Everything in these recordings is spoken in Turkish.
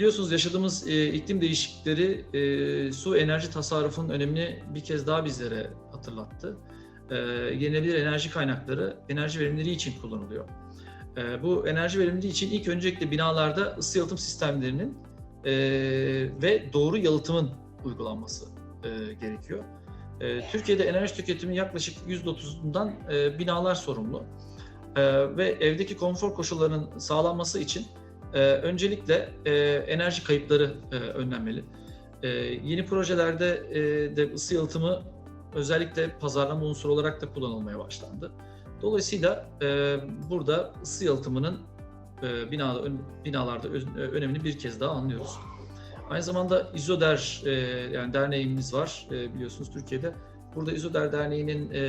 biliyorsunuz yaşadığımız e, iklim değişiklikleri e, su enerji tasarrufunun önemini bir kez daha bizlere hatırlattı. E, yenilenebilir enerji kaynakları enerji verimliliği için kullanılıyor. E, bu enerji verimliliği için ilk öncelikle binalarda ısı yalıtım sistemlerinin e, ve doğru yalıtımın uygulanması e, gerekiyor. E, Türkiye'de enerji tüketimi yaklaşık %30'undan e, binalar sorumlu. E, ve evdeki konfor koşullarının sağlanması için e, öncelikle e, enerji kayıpları e, önlenmeli. E, yeni projelerde e, de ısı yalıtımı özellikle pazarlama unsuru olarak da kullanılmaya başlandı. Dolayısıyla e, burada ısı yalıtımının e, binada, ön- binalarda öz- e, önemini bir kez daha anlıyoruz. Aynı zamanda İzoder e, yani derneğimiz var e, biliyorsunuz Türkiye'de. Burada İzoder Derneği'nin e,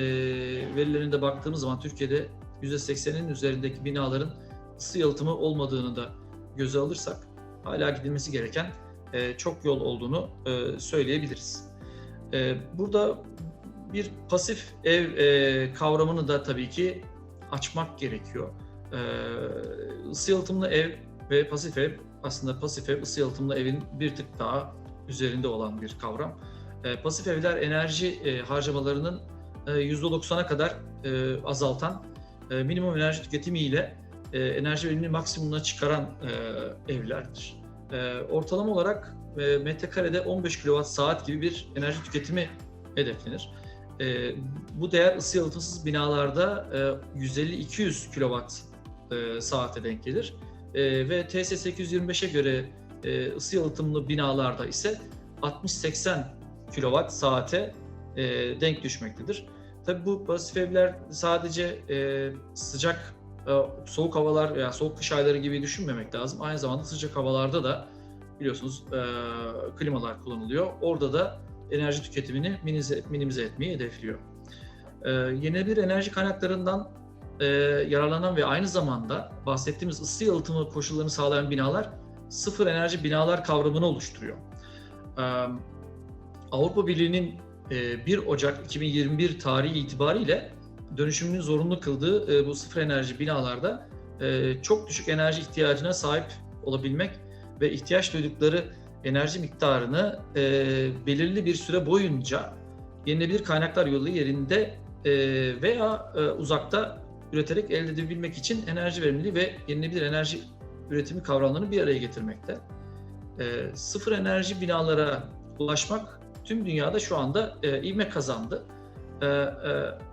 verilerine de baktığımız zaman Türkiye'de %80'in üzerindeki binaların ısı yalıtımı olmadığını da göze alırsak hala gidilmesi gereken e, çok yol olduğunu e, söyleyebiliriz. E, burada bir pasif ev kavramını da tabii ki açmak gerekiyor. E, ısı yalıtımlı ev ve pasif ev aslında pasif ev ısı yalıtımlı evin bir tık daha üzerinde olan bir kavram. Pasif evler enerji harcamalarının e, %90'a kadar azaltan minimum enerji tüketimiyle e, enerji verimini maksimumuna çıkaran e, evlerdir. E, ortalama olarak e, metrekarede 15 kWh saat gibi bir enerji tüketimi hedeflenir. E, bu değer ısı yalıtımsız binalarda e, 150-200 kWh e, saate denk gelir. E, ve TS 825'e göre e, ısı yalıtımlı binalarda ise 60-80 kWh saate e, denk düşmektedir. Tabii bu pasif evler sadece e, sıcak soğuk havalar veya soğuk kış ayları gibi düşünmemek lazım. Aynı zamanda sıcak havalarda da biliyorsunuz e, klimalar kullanılıyor. Orada da enerji tüketimini minimize, etmeyi hedefliyor. E, yenilenebilir enerji kaynaklarından e, yararlanan ve aynı zamanda bahsettiğimiz ısı yalıtımı koşullarını sağlayan binalar sıfır enerji binalar kavramını oluşturuyor. E, Avrupa Birliği'nin e, 1 Ocak 2021 tarihi itibariyle dönüşümünü zorunlu kıldığı e, bu sıfır enerji binalarda e, çok düşük enerji ihtiyacına sahip olabilmek ve ihtiyaç duydukları enerji miktarını e, belirli bir süre boyunca yenilenebilir kaynaklar yolu yerinde e, veya e, uzakta üreterek elde edebilmek için enerji verimliliği ve yenilenebilir enerji üretimi kavramlarını bir araya getirmekte. E, sıfır enerji binalara ulaşmak tüm dünyada şu anda e, ivme kazandı. E, e,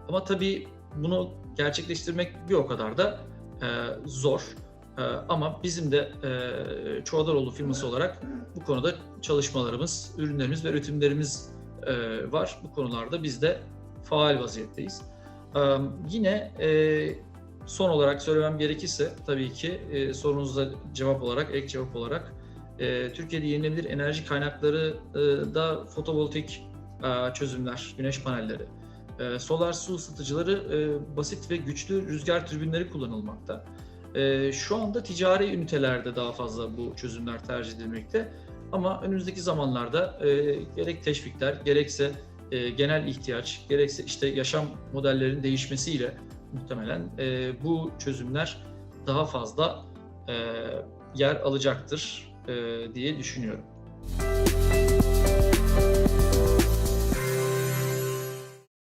ama tabii bunu gerçekleştirmek bir o kadar da e, zor. E, ama bizim de e, Çuadaroğlu firması olarak bu konuda çalışmalarımız, ürünlerimiz ve üretimlerimiz e, var. Bu konularda biz de faal vaziyetteyiz. E, yine e, son olarak söylemem gerekirse tabii ki e, sorunuza cevap olarak, ek cevap olarak e, Türkiye'de yenilenebilir enerji kaynakları e, da fotovoltaik e, çözümler, güneş panelleri, e, solar su ısıtıcıları, e, basit ve güçlü rüzgar türbinleri kullanılmakta. E, şu anda ticari ünitelerde daha fazla bu çözümler tercih edilmekte. Ama önümüzdeki zamanlarda gerek teşvikler, gerekse genel ihtiyaç, gerekse işte yaşam modellerinin değişmesiyle muhtemelen bu çözümler daha fazla yer alacaktır diye düşünüyorum.